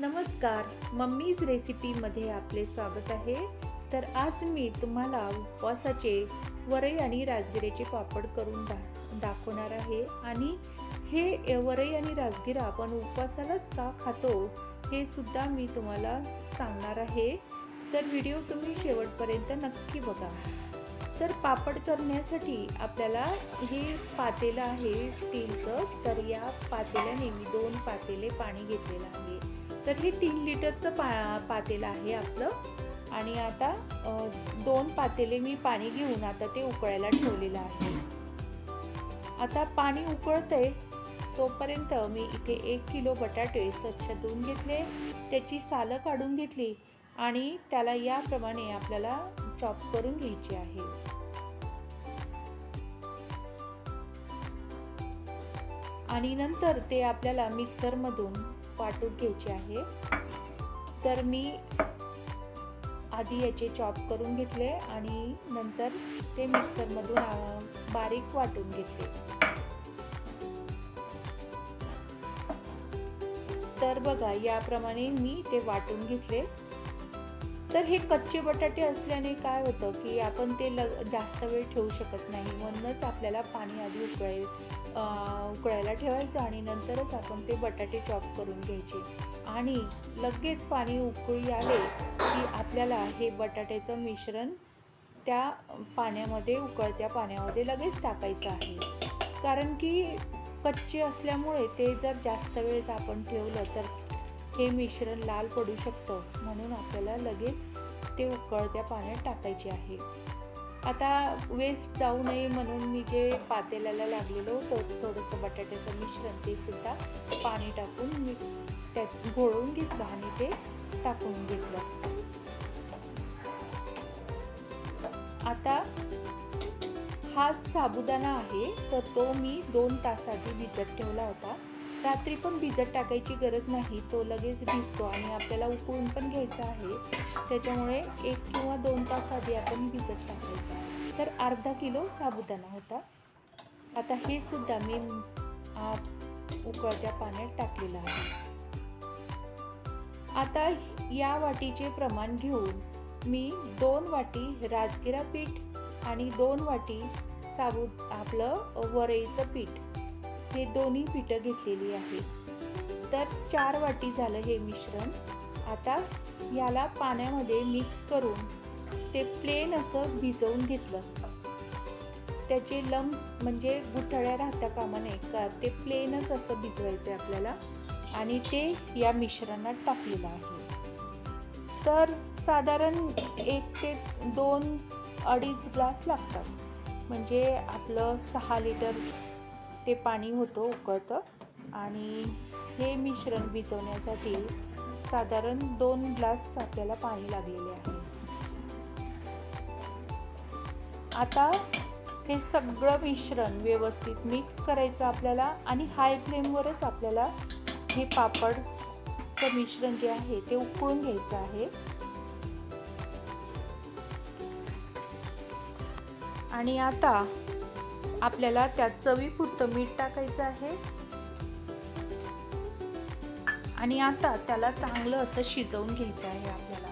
नमस्कार मम्मीज रेसिपीमध्ये आपले स्वागत आहे. तर आज मी तुम्हाला उपवासाचे वरई आणि राजगिऱ्याचे पापड करून दा दाखवणार आहे. आणि हे वरई आणि राजगिरा आपण उपवासालाच का खातो हे सुद्धा मी तुम्हाला सांगणार आहे. तर व्हिडिओ तुम्ही शेवटपर्यंत नक्की बघा. तर पापड करण्यासाठी आपल्याला हे पातेलं आहे स्टीलचं. तर या पातेल्याने मी दोन पातेले पाणी घेतलेलं आहे. तर हे तीन लिटरचं पा पातेलं आहे आपलं. आणि आता दोन पातेले मी पाणी घेऊन आता ते उकळायला ठेवलेलं आहे. आता पाणी उकळतंय तोपर्यंत मी इथे एक किलो बटाटे स्वच्छ धुवून घेतले. त्याची सालं काढून घेतली आणि त्याला याप्रमाणे आपल्याला चॉप करून घ्यायची आहे. आणि नंतर ते आपल्याला मिक्सरमधून वाटून घ्यायची आहे. तर मी आधी याचे चॉप करून घेतले आणि नंतर ते मिक्सरमधून बारीक वाटून घेतले. तर बघा याप्रमाणे मी ते वाटून घेतले. तर हे कच्चे बटाटे असल्याने काय होतं की आपण ते ल जास्त वेळ ठेवू शकत नाही. म्हणूनच आपल्याला पाणी आधी उकळाय उकळायला ठेवायचं आणि नंतरच आपण ते बटाटे चॉप करून घ्यायचे. आणि लगेच पाणी उकळी आले की आपल्याला हे बटाट्याचं मिश्रण त्या पाण्यामध्ये उकळत्या पाण्यामध्ये लगेच टाकायचं आहे. कारण की कच्चे असल्यामुळे ते जर जास्त वेळेत आपण ठेवलं तर हे मिश्रण लाल पडू शकतं म्हणून आपल्याला लगेच ते उकळत्या पाण्यात टाकायचे आहे. आता वेस्ट जाऊ नये म्हणून मी जे पातेल्याला लागलेलं होतं थोडंसं बटाट्याचं मिश्रण ते सुद्धा पाणी टाकून मी त्यात घोळून घेतलं आणि ते टाकून घेतलं. आता हा साबुदाणा आहे तर तो मी दोन तास आधी भिजत ठेवला होता. रात्री पण भिजत टाकायची गरज नाही तो लगेच भिजतो आणि आपल्याला उकळून पण घ्यायचा आहे. त्याच्यामुळे एक किंवा दोन तास आधी आपण भिजत टाकायचा. तर अर्धा किलो साबुदाणा होता. आता हे सुद्धा मी उकळत्या पाण्यात टाकलेलं आहे. आता या वाटीचे प्रमाण घेऊन मी दोन वाटी राजगिरा पीठ आणि दोन वाटी साबू आपलं वरईचं पीठ हे दोन्ही पिठं घेतलेली आहेत तर चार वाटी झालं हे मिश्रण. आता याला पाण्यामध्ये मिक्स करून ते प्लेन असं भिजवून घेतलं. त्याचे लंब म्हणजे गुठळ्या राहता कामा नये का ते प्लेनच असं भिजवायचं आहे आपल्याला आणि ते या मिश्रणात टाकलेलं आहे. तर साधारण एक ते दोन अडीच ग्लास लागतात. म्हणजे आपलं सहा लिटर ते पाणी होतं उकळतं. आणि हे मिश्रण भिजवण्यासाठी साधारण दोन ग्लास आपल्याला पाणी लागलेले आहे. आता हे सगळं मिश्रण व्यवस्थित मिक्स करायचं आपल्याला आणि हाय फ्लेमवरच आपल्याला हे पापडचं मिश्रण जे आहे ते उकळून घ्यायचं आहे. आणि आता आपल्याला त्यात चवीपुरतं मीठ टाकायचं आहे. आणि आता त्याला चांगलं असं शिजवून घ्यायचं आहे आपल्याला.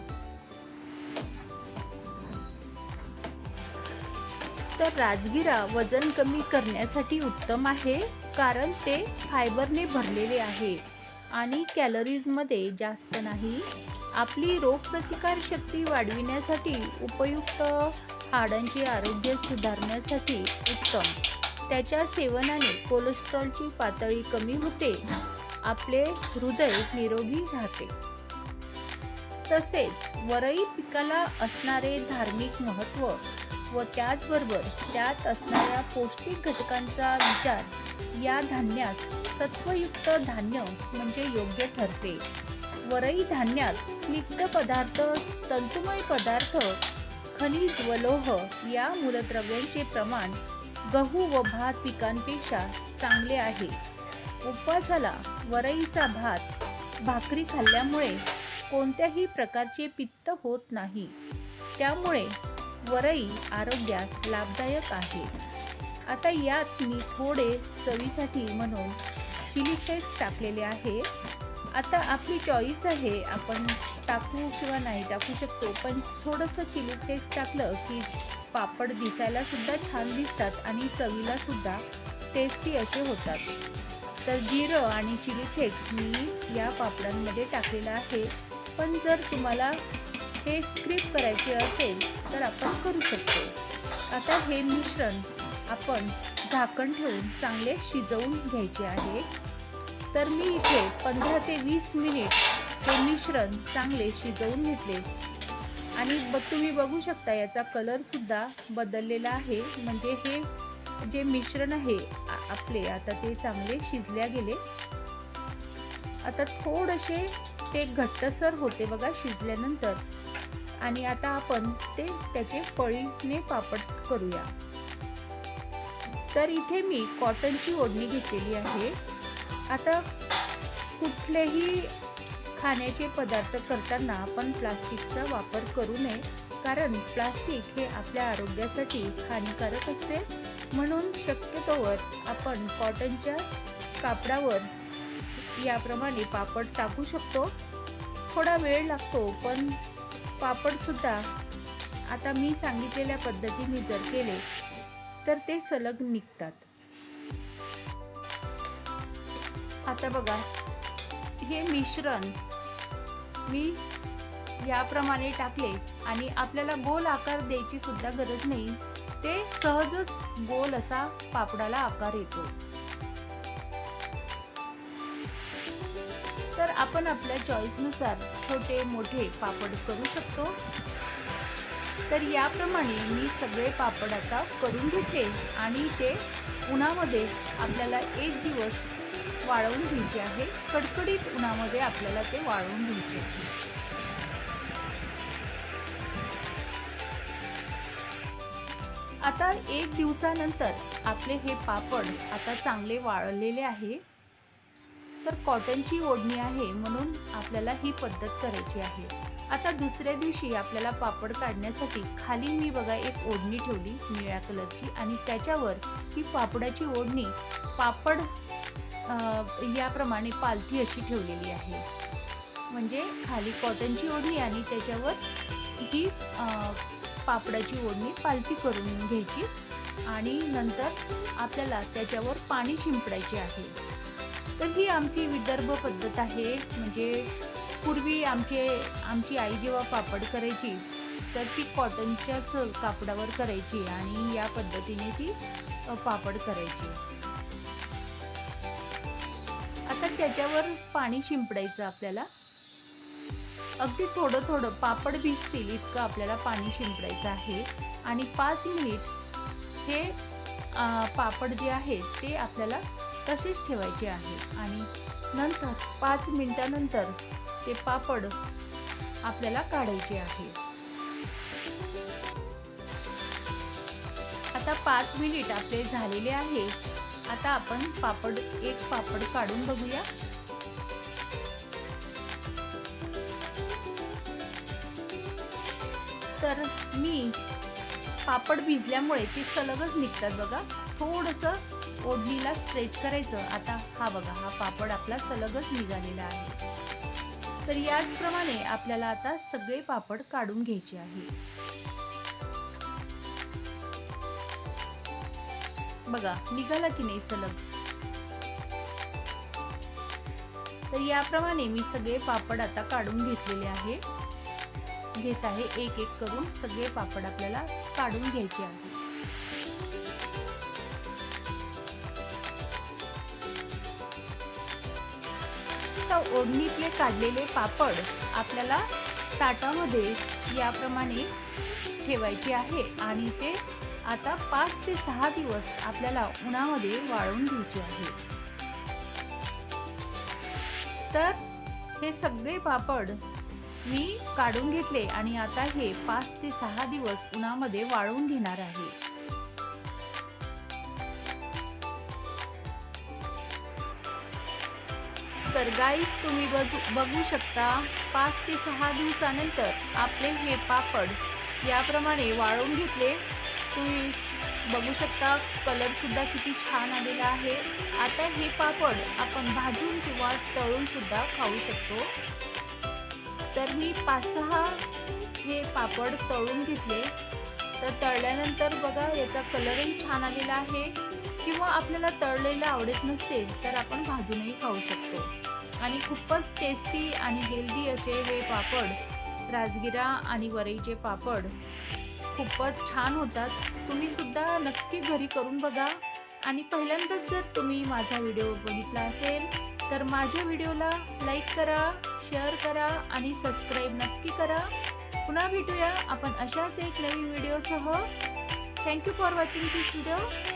तर राजगिरा वजन कमी करण्यासाठी उत्तम आहे कारण ते फायबरने भरलेले आहे आणि कॅलरीजमध्ये जास्त नाही. आपली रोगप्रतिकार शक्ती वाढविण्यासाठी उपयुक्त हाडांचे आरोग्य सुधारण्यासाठी उत्तम. त्याच्या सेवनाने कोलेस्ट्रॉलची पातळी कमी होते. आपले हृदय निरोगी राहते. तसेच वरई पिकाला असणारे धार्मिक महत्त्व व त्याचबरोबर त्यात असणाऱ्या पौष्टिक घटकांचा विचार या धान्यास सत्वयुक्त धान्य म्हणजे योग्य ठरते. वरई धान्यात स्निग्ध पदार्थ तंतुमय पदार्थ खनिज व लोह या मूलद्रव्यांचे प्रमाण गहू व भात पिकांपेक्षा चांगले आहे. उपवासाला वरईचा भात भाकरी खाल्ल्यामुळे कोणत्याही प्रकारचे पित्त होत नाही. त्यामुळे वरई आरोग्यास लाभदायक आहे. आता यात मी थोडे चवीसाठी म्हणून चिली फ्लेक्स टाकलेले आहे. आता आपली चॉईस आहे आपण टाकू किंवा नाही टाकू शकतो पण थोडंसं चिली फ्लेक्स टाकलं की पापड दिसायलासुद्धा छान दिसतात आणि चवीलासुद्धा टेस्टी असे होतात. तर जिरं आणि चिली फ्लेक्स मी या पापडांमध्ये टाकलेलं आहे. पण जर तुम्हाला हे स्क्रिप करायचे असेल तर आपण करू शकतो. आता हे मिश्रण आपण झाकण ठेवून चांगले शिजवून घ्यायचे आहे. तर मी इथे पंधरा ते वीस मिनिट हे मिश्रण चांगले शिजवून घेतले. आणि ब तुम्ही बघू शकता याचा कलरसुद्धा बदललेला आहे. म्हणजे हे जे मिश्रण आहे आपले आता ते चांगले शिजल्या गेले. आता थोडेसे ते घट्टसर होते बघा शिजल्यानंतर. आणि आता आपण ते त्याचे पळीने पापड करूया. तर इथे मी कॉटनची ओढणी घेतलेली आहे. आता कुठलेही खाण्याचे पदार्थ करताना आपण प्लास्टिकचा वापर करू नये कारण प्लास्टिक हे आपल्या आरोग्यासाठी हानिकारक असते. म्हणून शक्यतोवर आपण कॉटनच्या कापडावर याप्रमाणे पापड टाकू शकतो. थोडा वेळ लागतो पण पापडसुद्धा आता मी सांगितलेल्या पद्धतीने जर केले तर ते सलग निघतात. आता बघा हे मिश्रण मी याप्रमाणे टाकले आणि आपल्याला गोल आकार द्यायची सुद्धा गरज नाही. ते सहजच गोल असा पापडाला आकार येतो. तर आपण आपल्या चॉईसनुसार छोटे मोठे पापड करू शकतो. तर याप्रमाणे मी सगळे पापड आता करून घेते आणि ते उन्हामध्ये आपल्याला एक दिवस वाळवून घ्यायचे आहे. कडकडीत उन्हामध्ये आपल्याला ते वाळवून घ्यायचे. आहे आता एक दिवसानंतर आपले हे पापड आता चांगले वाळलेले आहे. तर कॉटनची ओढणी आहे म्हणून आपल्याला ही पद्धत करायची आहे. आता दुसऱ्या दिवशी आपल्याला पापड काढण्यासाठी खाली मी बघा एक ओढणी ठेवली निळ्या कलरची आणि त्याच्यावर ही पापडाची ओढणी पापड याप्रमाणे पालथी अशी ठेवलेली आहे. म्हणजे खाली कॉटनची ओढणी आणि त्याच्यावर ही पापडाची ओढणी पालथी करून घ्यायची आणि नंतर आपल्याला त्याच्यावर पाणी शिंपडायचे आहे. तर ही आमची विदर्भ पद्धत आहे. म्हणजे पूर्वी आमचे आमची आई जेव्हा पापड करायची तर ती कॉटनच्याच कापडावर करायची आणि या पद्धतीने ती पापड करायची. आता त्याच्यावर पाणी शिंपडायचं आपल्याला. अगदी थोडं थोडं पापड भिजतील इतकं आपल्याला पाणी शिंपडायचं आहे. आणि पाच मिनिट हे पापड जे आहे ते आपल्याला तसेच ठेवायचे आहे. आणि नंतर पाच मिनटानंतर ते पापड आपल्याला काढायचे आहे. आता पाच मिनिट आपले झालेले आहे. आता आपण पापड एक पापड काढून बघूया. तर मी पापड भिजल्यामुळे ते सलगच निघतात बघा. थोडंसं ओढणीला स्ट्रेच करायचं. आता हा बघा हा पापड आपला सलगच निघालेला आहे. तर याचप्रमाणे आपल्याला आता सगळे पापड काढून घ्यायचे आहे. बघा निघाला की नाही सलग? तर याप्रमाणे मी सगळे पापड आता काढून घेतलेले आहे. घेत आहे एक एक करून सगळे पापड आपल्याला काढून घ्यायचे आहे. आता ओढणीतले काढलेले पापड आपल्याला ताटामध्ये याप्रमाणे ठेवायचे आहे आणि ते आता पाच ते सहा दिवस आपल्याला उन्हामध्ये वाळवून घ्यायचे आहे. तर हे सगळे पापड मी काढून घेतले आणि आता हे पाच ते सहा दिवस उन्हामध्ये वाळवून घेणार आहे. तर गाईस तुम्ही बघू बघू शकता पाच ते सहा दिवसानंतर आपले हे पापड याप्रमाणे वाळवून घेतले. तुम्ही बघू शकता कलरसुद्धा किती छान आलेला आहे. आता हे पापड आपण भाजून किंवा तळूनसुद्धा खाऊ शकतो. तर मी पाच सहा हे पापड तळून घेतले. तर तळल्यानंतर बघा याचा कलरही छान आलेला आहे. किंवा आपल्याला तळलेलं आवडत नसते तर आपण भाजूनही खाऊ शकतो. आणि खूपच टेस्टी आणि हेल्दी असे हे पापड राजगिरा आणि वरईचे पापड खूपच छान होतात. तुम्ही सुद्धा नक्की घरी करून बघा. आणि पहिल्यांदाच जर तुम्ही माझा व्हिडिओ बघितला असेल तर माझ्या व्हिडिओला लाईक करा शेअर करा आणि सबस्क्राईब नक्की करा. पुन्हा भेटूया आपण अशाच एक नवीन व्हिडिओसह thank you for watching this video